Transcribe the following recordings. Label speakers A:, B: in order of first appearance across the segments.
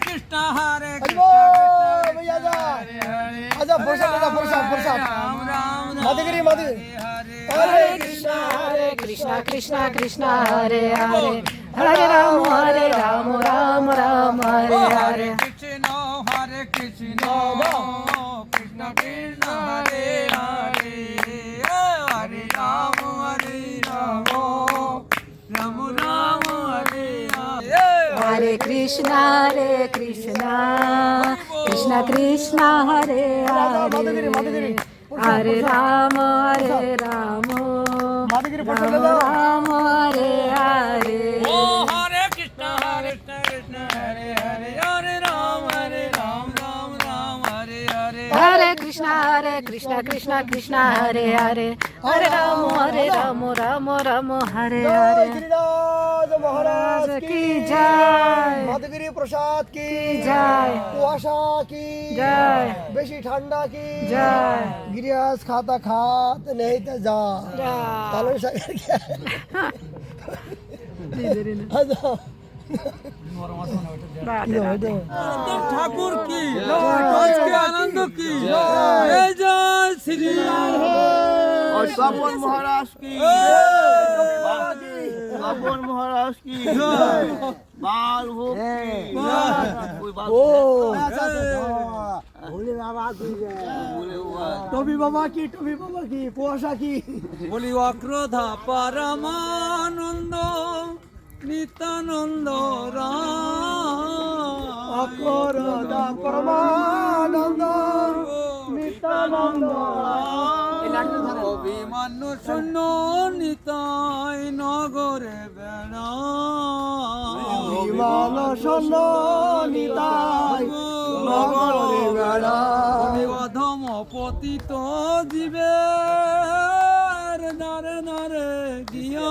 A: કૃષ્ણ હરે
B: આજા પ્રસાદ આજા પ્રસાદ પ્રસાદ માધગીરી
C: માધગીરી હરે કૃષ્ણ હરે કૃષ્ણ કૃષ્ણ કૃષ્ણ હરે હરે હરે રામ હરે રામ રામ રામ હરે હરે
D: કૃષ્ણ હરે કૃષ્ણ કૃષ્ણ કૃષ્ણ
C: কৃষ্ণ হরে কৃষ্ণ কৃষ্ণ কৃষ্ণ হরে হরে হরে রাম হরে রাম রাম হরে হরে
D: হরে কৃষ্ণ হরে কৃষ্ণ হরে হরে হরে রাম হরে রাম রাম রাম হরে হরে
C: হরে কৃষ্ণ হরে কৃষ্ণ কৃষ্ণ কৃষ্ণ হরে হরে হরে রাম হরে রাম রাম রাম হরে হরে
B: মহারাজ কি সাধগিরি প্রসাদ কি জয় কুয়াশা কি জয় বেশি ঠান্ডা কি জয় গিরিয়াস খাতা খাত নেই তো যা তাহলে
E: সাগর
F: ঠাকুর কি আনন্দ কি জয় শ্রী
G: মহারাজ কি বাবন মহারাজ কি বাল ও
H: ভোলে বাবা কি
B: টবি বাবা কি টবি বাবা কি কুয়াশা কি
I: বলি অক্রধা পরমানন্দ নিতানন্দ রাম
B: অক্রধা পরমানন্দ নিতানন্দ রাম
I: অভিমান্য শূন্য নিতাই নগরে বেড়া
B: অভিমান শূন্য নিতাই নগরে বেড়া
I: অধম পতিত জীবের নারে নারে গিয়া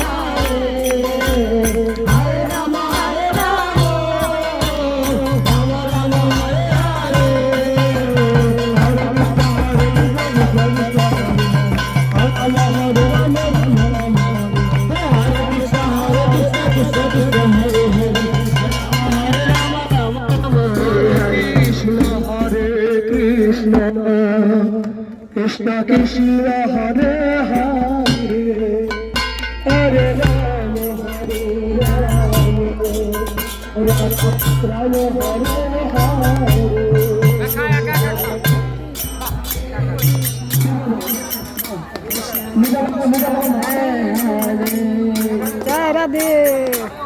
B: কৃষ্ণ কৃষ্ণ হরে হরে হরে রাম হরে রাম রাম রাম হরে হরে
E: Cara dele!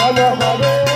C: Allah'a